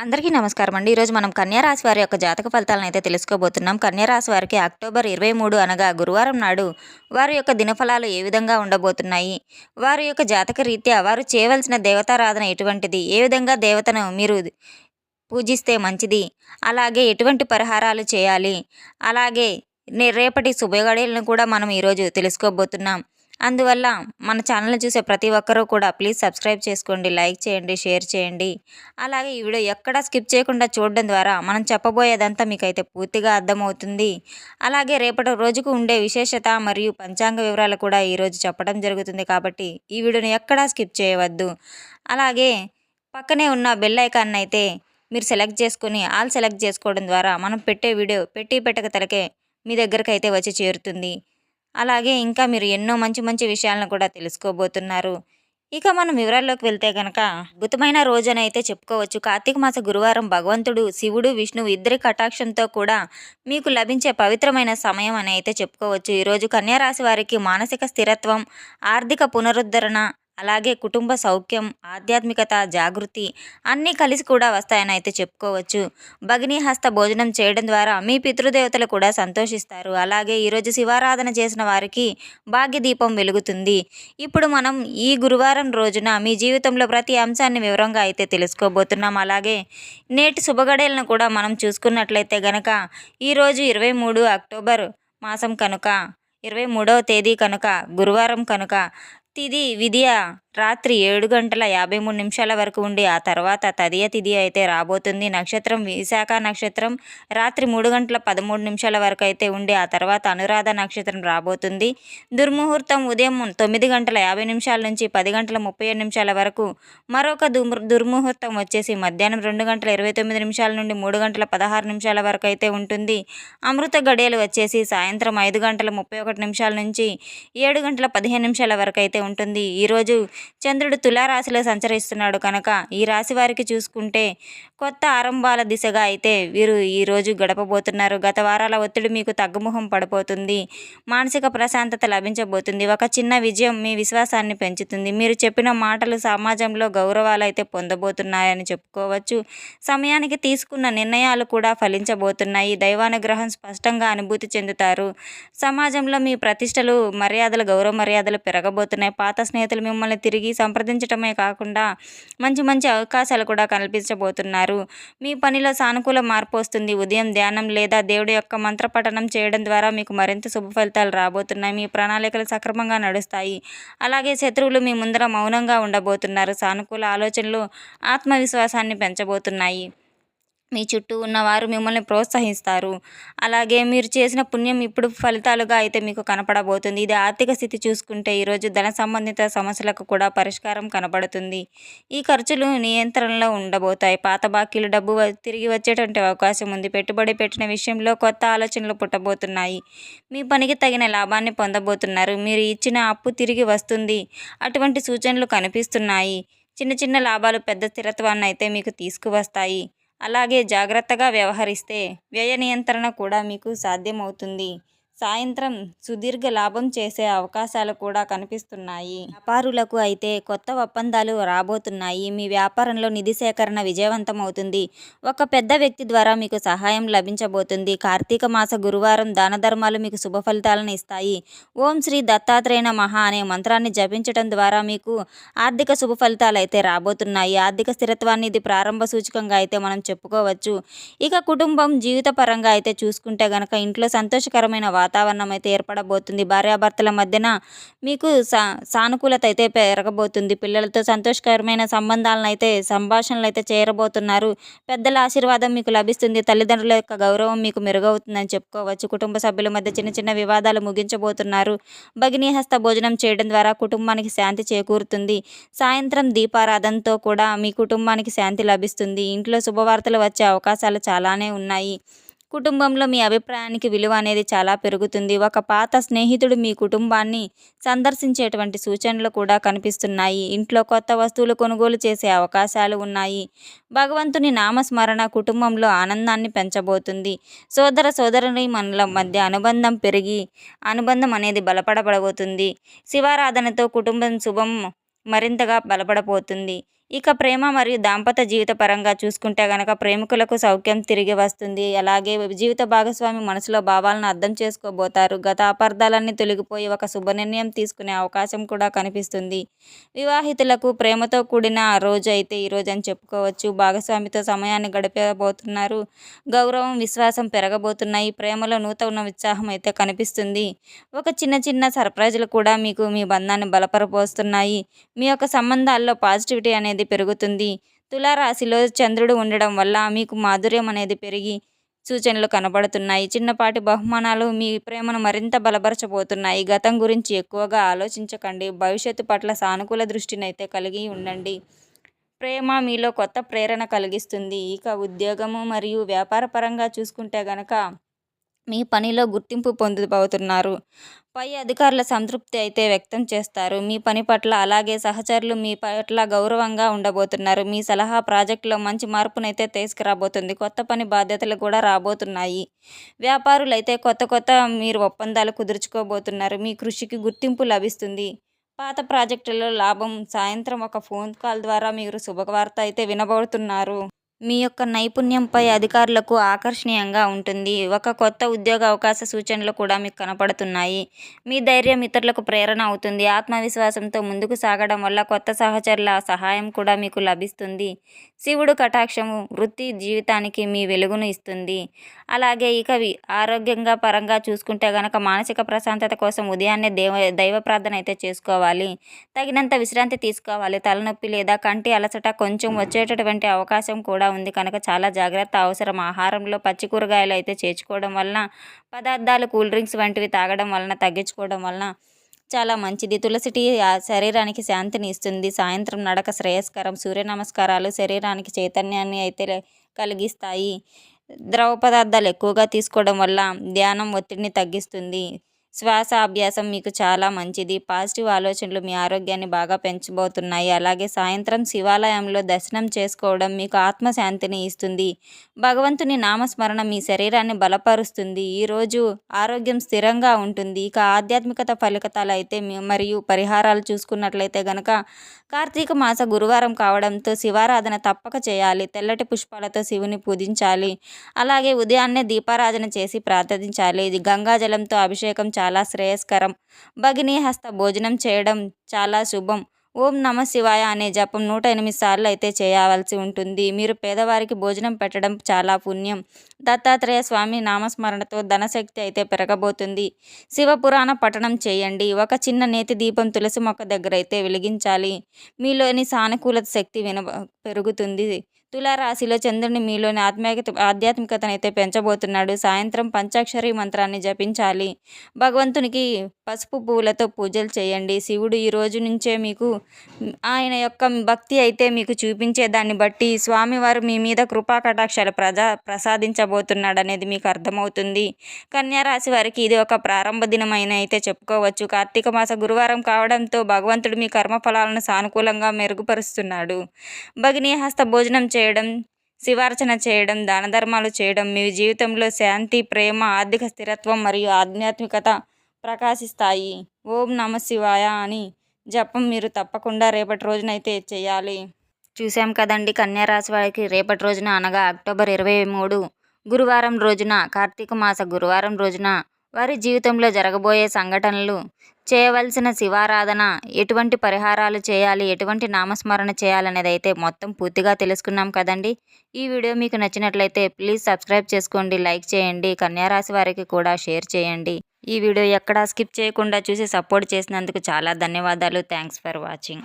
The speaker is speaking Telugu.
అందరికీ నమస్కారం అండి. ఈరోజు మనం కన్యారాశి వారి యొక్క జాతక ఫలితాలను అయితే తెలుసుకోబోతున్నాం. కన్యారాశి వారికి అక్టోబర్ ఇరవై మూడు అనగా గురువారం నాడు వారి యొక్క దినఫలాలు ఏ విధంగా ఉండబోతున్నాయి? వారి యొక్క జాతక రీత్యా వారు చేయవలసిన దేవతారాధన ఎటువంటిది? ఏ విధంగా దేవతను మీరు పూజిస్తే మంచిది? అలాగే ఎటువంటి పరిహారాలు చేయాలి? అలాగే రేపటి శుభగడియలను కూడా మనం ఈరోజు తెలుసుకోబోతున్నాం. అందువల్ల మన ఛానల్ని చూసే ప్రతి ఒక్కరూ కూడా ప్లీజ్ సబ్స్క్రైబ్ చేసుకోండి లైక్ చేయండి షేర్ చేయండి. అలాగే ఈ వీడియో ఎక్కడా స్కిప్ చేయకుండా చూడడం ద్వారా మనం చెప్పబోయేదంతా మీకైతే పూర్తిగా అర్థమవుతుంది. అలాగే రేపటి రోజుకు ఉండే విశేషత మరియు పంచాంగ వివరాలు కూడా ఈరోజు చెప్పడం జరుగుతుంది కాబట్టి ఈ వీడియోని ఎక్కడా స్కిప్ చేయవద్దు. అలాగే పక్కనే ఉన్న బెల్ ఐకాన్ అయితే మీరు సెలెక్ట్ చేసుకుని ఆల్ సెలెక్ట్ చేసుకోవడం ద్వారా మనం పెట్టే వీడియో పెట్టి పెట్టక తలకే మీ దగ్గరకు అయితే వచ్చి చేరుతుంది. అలాగే ఇంకా మీరు ఎన్నో మంచి మంచి విషయాలను కూడా తెలుసుకోబోతున్నారు. ఇక మనం వివరాల్లోకి వెళ్తే కనుక అద్భుతమైన రోజునైతే అయితే చెప్పుకోవచ్చు. కార్తీక మాస గురువారం భగవంతుడు శివుడు విష్ణువు ఇద్దరి కటాక్షంతో కూడా మీకు లభించే పవిత్రమైన సమయం అని అయితే చెప్పుకోవచ్చు ఈరోజు కన్యారాశి వారికి మానసిక స్థిరత్వం ఆర్థిక పునరుద్ధరణ అలాగే కుటుంబ సౌఖ్యం ఆధ్యాత్మికత జాగృతి అన్నీ కలిసి కూడా వస్తాయని అయితే చెప్పుకోవచ్చు. భగిని హస్త భోజనం చేయడం ద్వారా మీ పితృదేవతలు కూడా సంతోషిస్తారు. అలాగే ఈరోజు శివారాధన చేసిన వారికి భాగ్యదీపం వెలుగుతుంది. ఇప్పుడు మనం ఈ గురువారం రోజున మీ జీవితంలో ప్రతి అంశాన్ని వివరంగా అయితే తెలుసుకోబోతున్నాం. అలాగే నేటి శుభగడలను కూడా మనం చూసుకున్నట్లయితే గనక ఈరోజు ఇరవై మూడు అక్టోబర్ మాసం కనుక ఇరవై మూడవ తేదీ కనుక గురువారం కనుక తిది విధియ? రాత్రి ఏడు గంటల యాభై మూడు నిమిషాల వరకు ఉండి ఆ తర్వాత తదియ తిథి అయితే రాబోతుంది. నక్షత్రం విశాఖ నక్షత్రం రాత్రి మూడు గంటల పదమూడు నిమిషాల వరకు అయితే ఉండి ఆ తర్వాత అనురాధ నక్షత్రం రాబోతుంది. దుర్ముహూర్తం ఉదయం తొమ్మిది గంటల యాభై నిమిషాల నుంచి పది గంటల ముప్పై ఏడు నిమిషాల వరకు మరొక దుర్ముహూర్తం వచ్చేసి మధ్యాహ్నం రెండు గంటల ఇరవై తొమ్మిది నిమిషాల నుండి మూడు గంటల పదహారు నిమిషాల వరకు అయితే ఉంటుంది. అమృత గడియలు వచ్చేసి సాయంత్రం ఐదు గంటల ముప్పై ఒకటి నిమిషాల నుంచి ఏడు గంటల పదిహేను నిమిషాల వరకు అయితే ఉంటుంది. ఈరోజు చంద్రుడు తులారాశిలో సంచరిస్తున్నాడు కనుక ఈ రాశి వారికి చూసుకుంటే కొత్త ఆరంభాల దిశగా అయితే వీరు ఈరోజు గడపబోతున్నారు. గత వారాల ఒత్తిడి మీకు తగ్గుముఖం పడిపోతుంది. మానసిక ప్రశాంతత లభించబోతుంది. ఒక చిన్న విజయం మీ విశ్వాసాన్ని పెంచుతుంది. మీరు చెప్పిన మాటలు సమాజంలో గౌరవాలు అయితే పొందబోతున్నాయని చెప్పుకోవచ్చు. సమయానికి తీసుకున్న నిర్ణయాలు కూడా ఫలించబోతున్నాయి. దైవానుగ్రహం స్పష్టంగా అనుభూతి చెందుతారు. సమాజంలో మీ ప్రతిష్టలు మర్యాదలు గౌరవ మర్యాదలు పెరగబోతున్నాయి. పాత స్నేహితులు మిమ్మల్ని తిరిగి సంప్రదించడమే కాకుండా మంచి మంచి అవకాశాలు కూడా కల్పించబోతున్నారు. మీ పనిలో సానుకూల మార్పు వస్తుంది. ఉదయం ధ్యానం లేదా దేవుడి యొక్క మంత్రపఠనం చేయడం ద్వారా మీకు మరింత శుభ ఫలితాలు రాబోతున్నాయి. మీ ప్రణాళికలు సక్రమంగా నడుస్తాయి. అలాగే శత్రువులు మీ ముందర మౌనంగా ఉండబోతున్నారు. సానుకూల ఆలోచనలు ఆత్మవిశ్వాసాన్ని పెంచబోతున్నాయి. మీ చుట్టూ ఉన్నవారు మిమ్మల్ని ప్రోత్సహిస్తారు. అలాగే మీరు చేసిన పుణ్యం ఇప్పుడు ఫలితాలుగా అయితే మీకు కనపడబోతుంది. ఇది ఆర్థిక స్థితి చూసుకుంటే ఈరోజు ధన సంబంధిత సమస్యలకు కూడా పరిష్కారం కనబడుతుంది. ఈ ఖర్చులు నియంత్రణలో ఉండబోతాయి. పాత బాకీలు డబ్బు వ- తిరిగి వచ్చేటువంటి అవకాశం ఉంది. పెట్టుబడి పెట్టిన విషయంలో కొత్త ఆలోచనలు పుట్టబోతున్నాయి. మీ పనికి తగిన లాభాన్ని పొందబోతున్నారు. మీరు ఇచ్చిన అప్పు తిరిగి వస్తుంది. అటువంటి సూచనలు కనిపిస్తున్నాయి. చిన్న చిన్న లాభాలు పెద్ద స్థిరత్వాన్ని అయితే మీకు తీసుకువస్తాయి. అలాగే జాగ్రత్తగా వ్యవహరిస్తే వ్యయ నియంత్రణ కూడా మీకు సాధ్యమవుతుంది. సాయంత్రం సుదీర్ఘ లాభం చేసే అవకాశాలు కూడా కనిపిస్తున్నాయి. వ్యాపారులకు అయితే కొత్త ఒప్పందాలు రాబోతున్నాయి. మీ వ్యాపారంలో నిధి సేకరణ విజయవంతమవుతుంది. ఒక పెద్ద వ్యక్తి ద్వారా మీకు సహాయం లభించబోతుంది. కార్తీక మాస గురువారం దాన ధర్మాలు మీకు శుభ ఫలితాలను ఇస్తాయి. ఓం శ్రీ దత్తాత్రేయ మహా అనే మంత్రాన్ని జపించడం ద్వారా మీకు ఆర్థిక శుభ ఫలితాలు అయితే రాబోతున్నాయి. ఆర్థిక స్థిరత్వాన్ని ఇది ప్రారంభ సూచకంగా అయితే మనం చెప్పుకోవచ్చు. ఇక కుటుంబం జీవిత పరంగా అయితే చూసుకుంటే గనక ఇంట్లో సంతోషకరమైన వాతావరణం అయితే ఏర్పడబోతుంది. భార్యాభర్తల మధ్యన మీకు సా సానుకూలత అయితే పెరగబోతుంది. పిల్లలతో సంతోషకరమైన సంబంధాలను అయితే సంభాషణలు అయితే చేరబోతున్నారు. పెద్దల ఆశీర్వాదం మీకు లభిస్తుంది. తల్లిదండ్రుల యొక్క గౌరవం మీకు మెరుగవుతుందని చెప్పుకోవచ్చు. కుటుంబ సభ్యుల మధ్య చిన్న చిన్న వివాదాలు ముగించబోతున్నారు. భగినీ హస్త భోజనం చేయడం ద్వారా కుటుంబానికి శాంతి చేకూరుతుంది. సాయంత్రం దీపారాధనతో కూడా మీ కుటుంబానికి శాంతి లభిస్తుంది. ఇంట్లో శుభవార్తలు వచ్చే అవకాశాలు చాలానే ఉన్నాయి. కుటుంబంలో మీ అభిప్రాయానికి విలువ అనేది చాలా పెరుగుతుంది. ఒక పాత స్నేహితుడు మీ కుటుంబాన్ని సందర్శించేటువంటి సూచనలు కూడా కనిపిస్తున్నాయి. ఇంట్లో కొత్త వస్తువులు కొనుగోలు చేసే అవకాశాలు ఉన్నాయి. భగవంతుని నామస్మరణ కుటుంబంలో ఆనందాన్ని పెంచబోతుంది. సోదర సోదరుని మనల మధ్య అనుబంధం పెరిగి అనుబంధం అనేది బలపడబడబోతుంది. శివారాధనతో కుటుంబం శుభం మరింతగా బలపడబోతుంది. ఇక ప్రేమ మరియు దాంపత్య జీవిత పరంగా చూసుకుంటే గనక ప్రేమికులకు సౌఖ్యం తిరిగి వస్తుంది. అలాగే జీవిత భాగస్వామి మనసులో భావాలను అర్థం చేసుకోబోతారు. గత అపార్థాలన్నీ తొలగిపోయి ఒక శుభ నిర్ణయం తీసుకునే అవకాశం కూడా కనిపిస్తుంది. వివాహితులకు ప్రేమతో కూడిన రోజు అయితే ఈరోజు అని చెప్పుకోవచ్చు. భాగస్వామితో సమయాన్ని గడిపబోతున్నారు గౌరవం విశ్వాసం పెరగబోతున్నాయి. ప్రేమలో నూతన ఉత్సాహం అయితే కనిపిస్తుంది. ఒక చిన్న చిన్న సర్ప్రైజులు కూడా మీకు మీ బంధాన్ని బలపరపోస్తున్నాయి. మీ యొక్క సంబంధాల్లో పాజిటివిటీ అనేది పెరుగుతుంది. తులారాశిలో చంద్రుడు ఉండడం వల్ల మీకు మాధుర్యం అనేది పెరిగి సూచనలు కనబడుతున్నాయి. చిన్నపాటి బహుమానాలు మీ ప్రేమను మరింత బలపరచబోతున్నాయి. గతం గురించి ఎక్కువగా ఆలోచించకండి. భవిష్యత్తు పట్ల సానుకూల దృష్టినైతే కలిగి ఉండండి. ప్రేమ మీలో కొత్త ప్రేరణ కలిగిస్తుంది. ఇక ఉద్యోగము మరియు వ్యాపార పరంగా చూసుకుంటే గనక మీ పనిలో గుర్తింపు పొందబోతున్నారు పై అధికారుల సంతృప్తి అయితే వ్యక్తం చేస్తారు. మీ పని పట్ల అలాగే సహచరులు మీ పట్ల గౌరవంగా ఉండబోతున్నారు. మీ సలహా ప్రాజెక్టులో మంచి మార్పునైతే తీసుకురాబోతుంది. కొత్త పని బాధ్యతలు కూడా రాబోతున్నాయి. వ్యాపారులైతే కొత్త కొత్త మీరు ఒప్పందాలు కుదుర్చుకోబోతున్నారు. మీ కృషికి గుర్తింపు లభిస్తుంది. పాత ప్రాజెక్టులో లాభం. సాయంత్రం ఒక ఫోన్ కాల్ ద్వారా మీరు శుభవార్త అయితే వినబడుతున్నారు మీ యొక్క నైపుణ్యంపై అధికారులకు ఆకర్షణీయంగా ఉంటుంది. ఒక కొత్త ఉద్యోగ అవకాశ సూచనలు కూడా మీకు కనపడుతున్నాయి. మీ ధైర్యం ఇతరులకు ప్రేరణ అవుతుంది. ఆత్మవిశ్వాసంతో ముందుకు సాగడం వల్ల కొత్త సహచరుల సహాయం కూడా మీకు లభిస్తుంది. శివుడు కటాక్షము వృత్తి జీవితానికి మీ వెలుగును ఇస్తుంది. అలాగే ఇక ఆరోగ్యంగా పరంగా చూసుకుంటే గనక మానసిక ప్రశాంతత కోసం ఉదయాన్నే దేవ దైవ ప్రార్థన అయితే చేసుకోవాలి. తగినంత విశ్రాంతి తీసుకోవాలి. తలనొప్పి లేదా కంటి అలసట కొంచెం వచ్చేటటువంటి అవకాశం కూడా ఉంది. కనుక చాలా జాగ్రత్త. అవసరం. ఆహారంలో పచ్చి కూరగాయలు అయితే చేర్చుకోవడం వలన పదార్థాలు కూల్ డ్రింక్స్ వంటివి తాగడం వలన తగ్గించుకోవడం వలన చాలా మంచిది. తులసి టీ శరీరానికి శాంతిని ఇస్తుంది. సాయంత్రం నడక శ్రేయస్కరం. సూర్య నమస్కారాలు శరీరానికి చైతన్యాన్ని అయితే కలిగిస్తాయి. ద్రవ పదార్థాలు ఎక్కువగా తీసుకోవడం వల్ల ధ్యానం ఒత్తిడిని తగ్గిస్తుంది. శ్వాస అభ్యాసం మీకు చాలా మంచిది. పాజిటివ్ ఆలోచనలు మీ ఆరోగ్యాన్ని బాగా పెంచబోతున్నాయి. అలాగే సాయంత్రం శివాలయంలో దర్శనం చేసుకోవడం మీకు ఆత్మశాంతిని ఇస్తుంది. భగవంతుని నామస్మరణ మీ శరీరాన్ని బలపరుస్తుంది. ఈరోజు ఆరోగ్యం స్థిరంగా ఉంటుంది. ఇక ఆధ్యాత్మికత ఫలితాలు అయితే మరియు పరిహారాలు చూసుకున్నట్లయితే గనక కార్తీక మాస గురువారం కావడంతో శివారాధన తప్పక చేయాలి. తెల్లటి పుష్పాలతో శివుని పూజించాలి. అలాగే ఉదయాన్నే దీపారాధన చేసి ప్రార్థించాలి. ఇది గంగాజలంతో అభిషేకం చాలా శ్రేయస్కరం. భగిని హస్త భోజనం చేయడం చాలా శుభం. ఓం నమ శివాయ అనే జపం నూట ఎనిమిది సార్లు అయితే చేయవలసి ఉంటుంది. మీరు పేదవారికి భోజనం పెట్టడం చాలా పుణ్యం. దత్తాత్రేయ స్వామి నామస్మరణతో ధనశక్తి అయితే పెరగబోతుంది. శివపురాణ పఠనం చేయండి. ఒక చిన్న నేతి దీపం తులసి మొక్క దగ్గర అయితే వెలిగించాలి. మీలోని సానుకూలత శక్తి విన పెరుగుతుంది. తులారాశిలో చంద్రుని మీలోని ఆత్మీయత ఆధ్యాత్మికతను అయితే పెంచబోతున్నాడు. సాయంత్రం పంచాక్షరి మంత్రాన్ని జపించాలి. భగవంతునికి పసుపు పువ్వులతో పూజలు చేయండి. శివుడు ఈ రోజు నుంచే మీకు ఆయన యొక్క భక్తి అయితే మీకు చూపించే దాన్ని బట్టి స్వామివారు మీ మీద కృపా కటాక్షాలు ప్రజా ప్రసాదించబోతున్నాడు అనేది మీకు అర్థమవుతుంది. కన్యారాశి వారికి ఇది ఒక ప్రారంభ దినమైన అయితే చెప్పుకోవచ్చు. కార్తీక మాస గురువారం కావడంతో భగవంతుడు మీ కర్మఫలాలను సానుకూలంగా మెరుగుపరుస్తున్నాడు. భగినీ హస్త భోజనం చేయడం శివార్చన చేయడం దాన ధర్మాలు చేయడం మీ జీవితంలో శాంతి ప్రేమ ఆర్థిక స్థిరత్వం మరియు ఆధ్యాత్మికత ప్రకాశిస్తాయి ఓం నమ శివాయ అని జపం మీరు తప్పకుండా రేపటి రోజునైతే చేయాలి. చూసాం కదండి కన్యా రాశి వారికి రేపటి రోజున అనగా అక్టోబర్ ఇరవై మూడు గురువారం రోజున కార్తీక మాస గురువారం రోజున వారి జీవితంలో జరగబోయే సంఘటనలు చేయవలసిన శివారాధన ఎటువంటి పరిహారాలు చేయాలి ఎటువంటి నామస్మరణ చేయాలనేది అయితే మొత్తం పూర్తిగా తెలుసుకున్నాం కదండి. ఈ వీడియో మీకు నచ్చినట్లయితే ప్లీజ్ సబ్స్క్రైబ్ చేసుకోండి లైక్ చేయండి కన్యా రాశి వారికి కూడా షేర్ చేయండి. ఈ వీడియో ఎక్కడా స్కిప్ చేయకుండా చూసి సపోర్ట్ చేసినందుకు చాలా ధన్యవాదాలు. Thanks for watching.